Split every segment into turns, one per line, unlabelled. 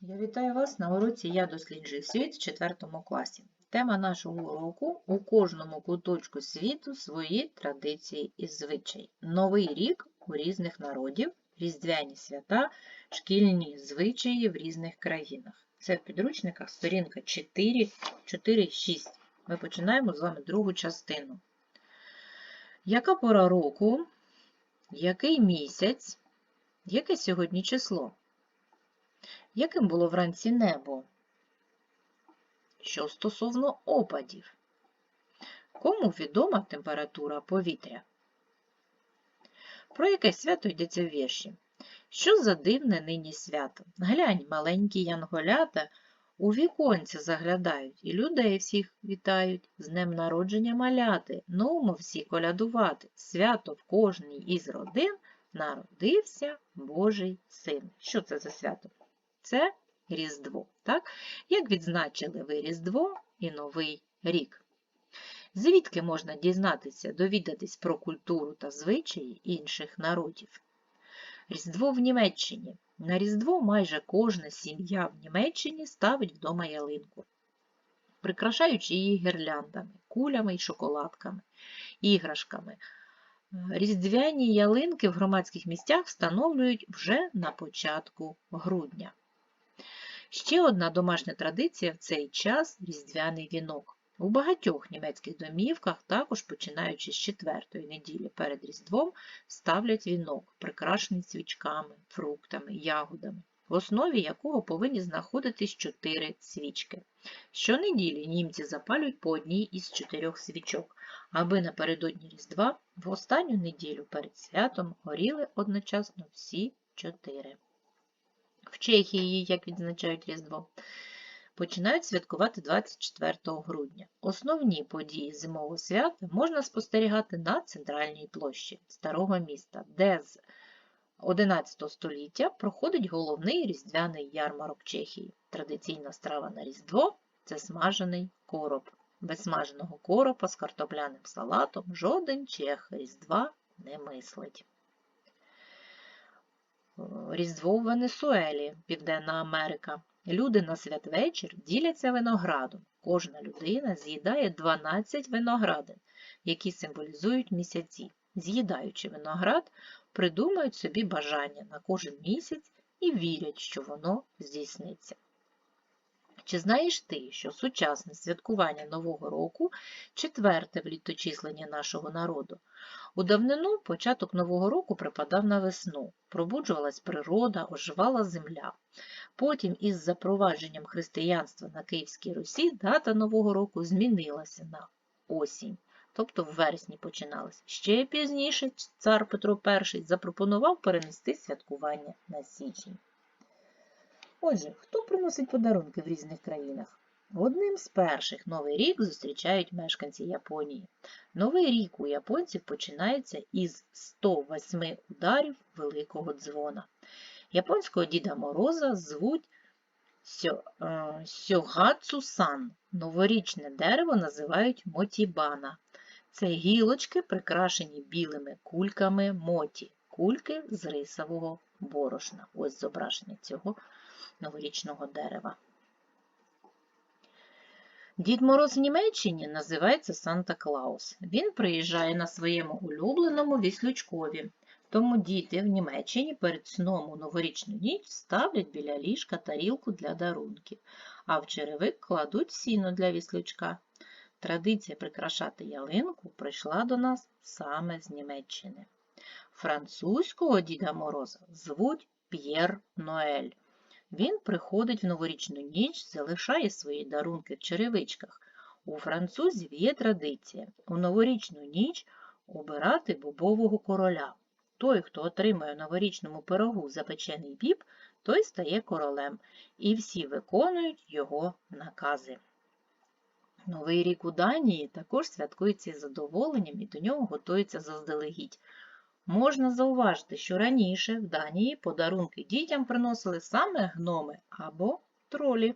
Я вітаю вас на уроці Я досліджую світ в 4 класі. Тема нашого уроку у кожному куточку світу свої традиції і звичаї. Новий рік у різних народів, різдвяні свята, шкільні звичаї в різних країнах. Це в підручниках сторінка 4, 4, 6. Ми починаємо з вами другу частину. Яка пора року? Який місяць? Яке сьогодні число? Яким було вранці небо? Що стосовно опадів? Кому відома температура повітря? Про яке свято йдеться в вірші? Що за дивне нині свято? Глянь, маленькі янголята у віконця заглядають і людей всіх вітають. З днем народження маляти, нумо всі колядувати. Свято в кожній із родин народився Божий син. Що це за свято? Це Різдво. Так? Як відзначили ви Різдво і Новий рік? Звідки можна дізнатися, довідатись про культуру та звичаї інших народів? Різдво в Німеччині. На Різдво майже кожна сім'я в Німеччині ставить вдома ялинку, прикрашаючи її гірляндами, кулями і шоколадками, іграшками. Різдвяні ялинки в громадських місцях встановлюють вже на початку грудня. Ще одна домашня традиція в цей час різдвяний вінок. У багатьох німецьких домівках, також починаючи з четвертої неділі перед Різдвом, ставлять вінок, прикрашений свічками, фруктами, ягодами, в основі якого повинні знаходитись чотири свічки. Щонеділі німці запалюють по одній із чотирьох свічок, аби напередодні Різдва в останню неділю перед святом горіли одночасно всі чотири. В Чехії, як відзначають Різдво, починають святкувати 24 грудня. Основні події зимового свята можна спостерігати на центральній площі старого міста, де з 11 століття проходить головний різдвяний ярмарок Чехії. Традиційна страва на Різдво це смажений короб. Без смаженого коропа з картопляним салатом жоден чех Різдва не мислить. Різдво в Венесуелі, Південна Америка. Люди на святвечір діляться виноградом. Кожна людина з'їдає 12 виноградин, які символізують місяці. З'їдаючи виноград, придумають собі бажання на кожен місяць і вірять, що воно здійсниться. Чи знаєш ти, що сучасне святкування Нового року четверте в літочисленні нашого народу? У давнину початок Нового року припадав на весну, пробуджувалась природа, оживала земля. Потім із запровадженням християнства на Київській Русі дата Нового року змінилася на осінь, тобто в вересні починалася. Ще пізніше цар Петро І запропонував перенести святкування на січень. Отже, хто приносить подарунки в різних країнах? Одним з перших Новий рік зустрічають мешканці Японії. Новий рік у японців починається із 108 ударів великого дзвона. Японського Діда Мороза звуть е, Сьогацу-сан. Новорічне дерево називають мотібана. Це гілочки, прикрашені білими кульками моті, кульки з рисового борошна. Ось зображення цього новорічного дерева. Дід Мороз в Німеччині називається Санта Клаус. Він приїжджає на своєму улюбленому віслючкові. Тому діти в Німеччині перед сном у новорічну ніч ставлять біля ліжка тарілку для дарунків, а в черевик кладуть сіно для віслючка. Традиція прикрашати ялинку прийшла до нас саме з Німеччини. Французького Діда Мороза звуть П'єр Ноель. Він приходить в новорічну ніч, залишає свої дарунки в черевичках. У французів є традиція у новорічну ніч обирати бобового короля. Той, хто отримає у новорічному пирогу запечений біб, той стає королем, і всі виконують його накази. Новий рік у Данії також святкується із задоволенням і до нього готується заздалегідь. Можна зауважити, що раніше в Данії подарунки дітям приносили саме гноми або тролі.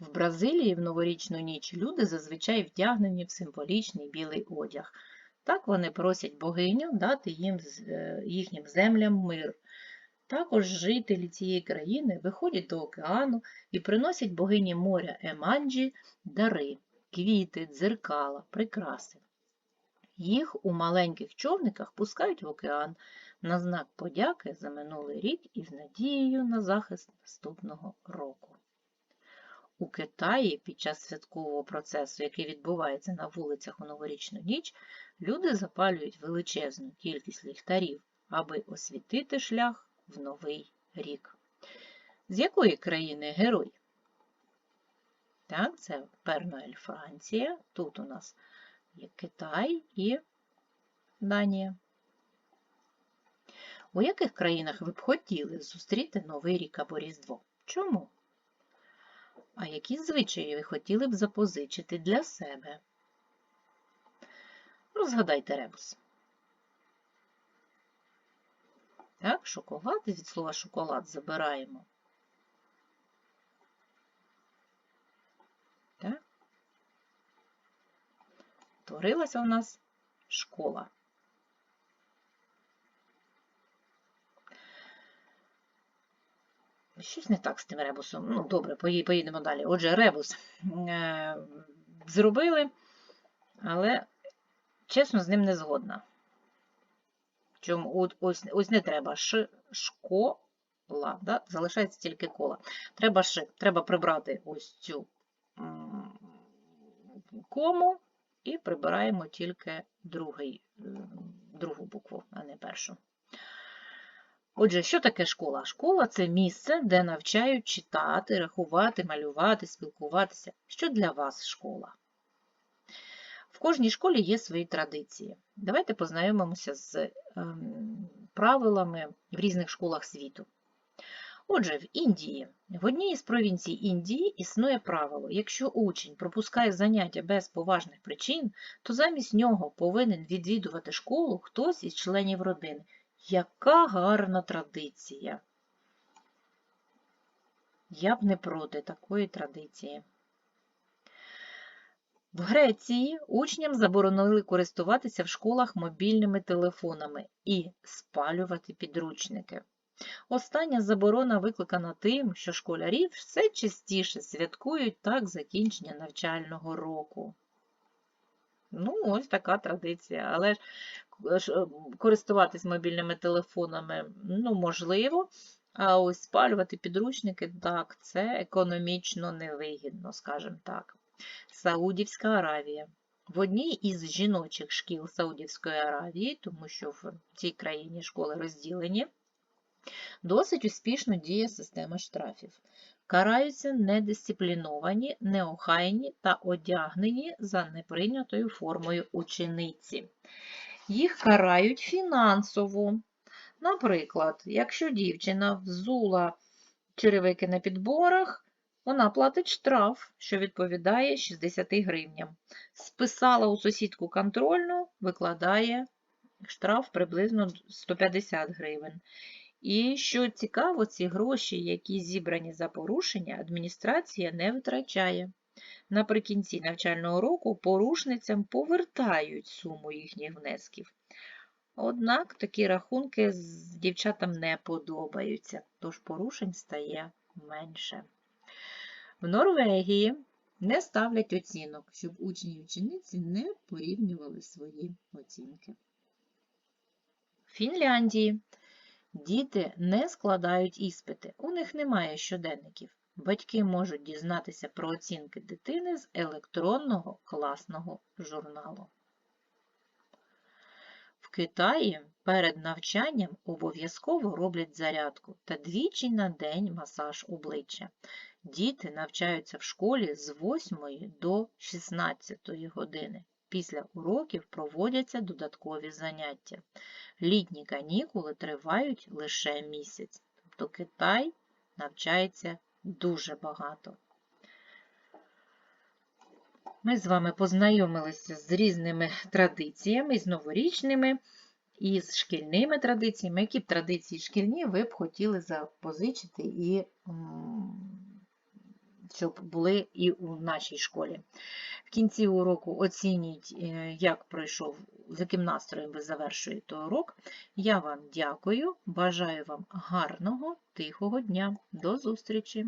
В Бразилії в новорічну ніч люди зазвичай вдягнені в символічний білий одяг. Так вони просять богиню дати їм е, їхнім землям мир. Також жителі цієї країни виходять до океану і приносять богині моря Еманджі дари, квіти, дзеркала, прикраси. Їх у маленьких човниках пускають в океан на знак подяки за минулий рік і з надією на захист наступного року. У Китаї під час святкового процесу, який відбувається на вулицях у новорічну ніч, люди запалюють величезну кількість ліхтарів, аби освітити шлях в новий рік. З якої країни герой? Так, це Пернуель Франція. Тут у нас Китай і Данія. У яких країнах ви б хотіли зустріти Новий рік або Різдво? Чому? А які звичаї ви хотіли б запозичити для себе? Розгадайте ребус. Так, шоколад від слова шоколад забираємо. Так. Творилася у нас школа. Щось не так з тим ребусом. Ну, добре, поїдемо далі. Отже, ребус е, зробили, але чесно з ним не згодна. Чому от, ось, ось не треба ш, школа, да? залишається тільки кола. Треба ши, треба прибрати ось цю кому і прибираємо тільки другий, другу букву, а не першу. Отже, що таке школа? Школа це місце, де навчають читати, рахувати, малювати, спілкуватися. Що для вас школа? В кожній школі є свої традиції. Давайте познайомимося з ем, правилами в різних школах світу. Отже, в Індії, в одній із провінцій Індії існує правило: якщо учень пропускає заняття без поважних причин, то замість нього повинен відвідувати школу хтось із членів родини. Яка гарна традиція! Я б не проти такої традиції. В Греції учням заборонили користуватися в школах мобільними телефонами і спалювати підручники. Остання заборона викликана тим, що школярі все частіше святкують так закінчення навчального року. Ну, ось така традиція. Але ж е, користуватись мобільними телефонами ну, можливо, а ось спалювати підручники, так, це економічно невигідно, скажімо так. Саудівська Аравія. В одній із жіночих шкіл Саудівської Аравії, тому що в цій країні школи розділені, досить успішно діє система штрафів. Караються недисципліновані, неохайні та одягнені за неприйнятою формою учениці. Їх карають фінансово. Наприклад, якщо дівчина взула черевики на підборах, вона платить штраф, що відповідає 60 гривням. Списала у сусідку контрольну, викладає штраф приблизно 150 гривень. І що цікаво, ці гроші, які зібрані за порушення, адміністрація не витрачає. Наприкінці навчального року порушницям повертають суму їхніх внесків. Однак такі рахунки з дівчатам не подобаються, тож порушень стає менше. В Норвегії не ставлять оцінок, щоб учні і учениці не порівнювали свої оцінки. В Фінляндії діти не складають іспити, у них немає щоденників. Батьки можуть дізнатися про оцінки дитини з електронного класного журналу. В Китаї перед навчанням обов'язково роблять зарядку та двічі на день масаж обличчя. Діти навчаються в школі з 8 до 16 години. Після уроків проводяться додаткові заняття. Літні канікули тривають лише місяць. Тобто Китай навчається дуже багато. Ми з вами познайомилися з різними традиціями, з новорічними, і з шкільними традиціями. Які б традиції шкільні ви б хотіли запозичити, і щоб були і у нашій школі. Кінці уроку оцініть, е, як пройшов, з яким настроєм ви завершуєте урок. Я вам дякую, бажаю вам гарного, тихого дня. До зустрічі!